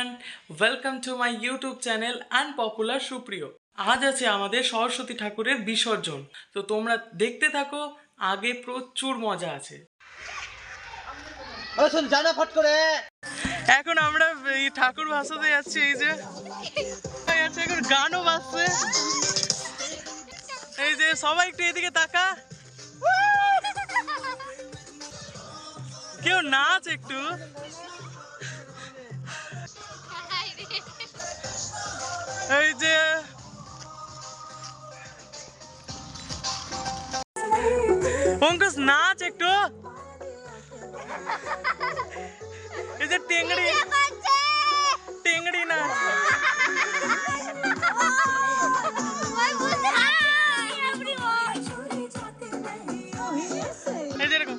Everyone welcome to my YouTube channel unpopular Supriyo আজ আছে আমাদের সরস্বতী ঠাকুরের বিসর্জন। তো তোমরা দেখতে থাকো আগে প্রচুর মজা আছে। জানা ফট করে। এখন আমরা এই ঠাকুর ভাসাতে যাচ্ছি এই যে। এখন গানও বাজছে। এই যে সবাই একটু এদিকে তাকা। কেউ নাচ একটু। এই যে অঙ্কুশ নাচ একটু এই যে টেংড়ি টেংড়ি নাচ এই যে এরকম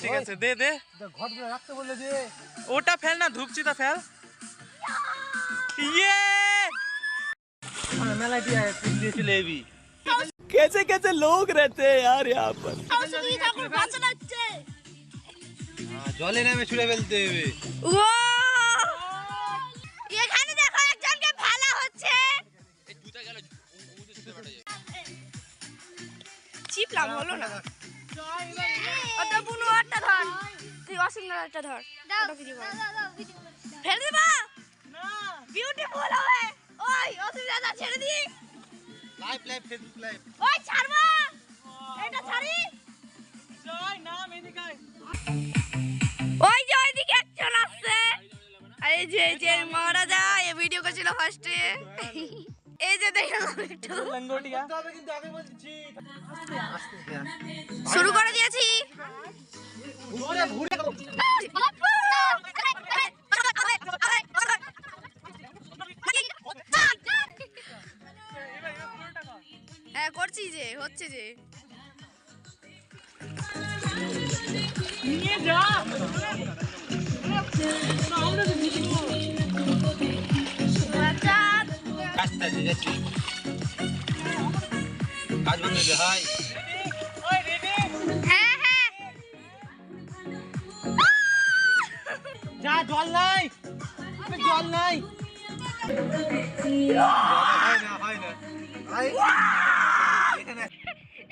ঠিক আছে দে দে ঘট করে রাখতে বললে যে ওটা ফেল না ধূপচিতা ফেল ইয়ে মেলা দিয়ে দিয়ে চলে এবি कैसे कैसे लोग रहते हैं यार यहाँ पर জলে নামে ছুড়ে ফেলতে হবে এখানে দেখো একজনকে ফেলা হচ্ছে চিপলাম হলো না ধর। ফেলে বিউটিফুল হবে। ওই অসুবিধা না ছেড়ে দি। লাইভ ফেসবুক ওই ছাড়বা। oh, এটা oh. ছাড়ি। জয় নাম এদিকে। ওই যে ওইদিকে একজন আসছে। এই যে যে মহারাজা এ ভিডিও করছিল ফার্স্টে এই যে দেখলাম একটু। শুরু করে দিয়েছি। ঘুরে ঘুরে। হ্যাঁ করছি যে হচ্ছে যে। নিয়ে যা। আচ্ছা দিয়ে যাচ্ছি কাজ বন্ধ হয় হ্যাঁ হ্যাঁ যা জল নাই আরে জল নাই হয় না হয় না আই এখানে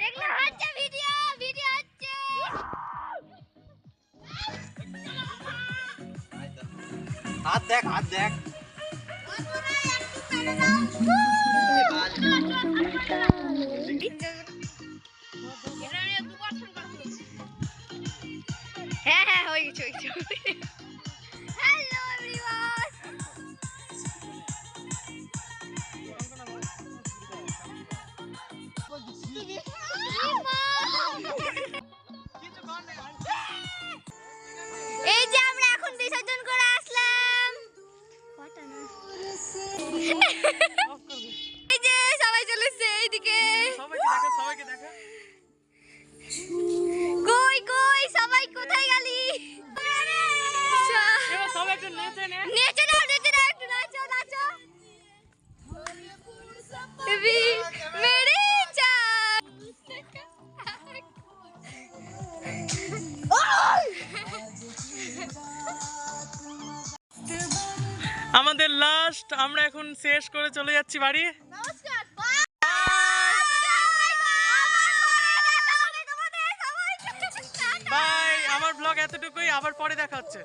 এগুলো হচ্ছে ভিডিও ভিডিও হচ্ছে হাত দেখ হাত দেখ হ্যাঁ হ্যাঁ হয়ে গেছে হয়ে গেছে নেচে নে নেচে নাও একটু নাচো। নাচো মেরে আমাদের লাস্ট আমরা এখন শেষ করে চলে যাচ্ছি বাড়ি। বাই। আমার ব্লগ এতটুকুই আবার পরে দেখা হচ্ছে।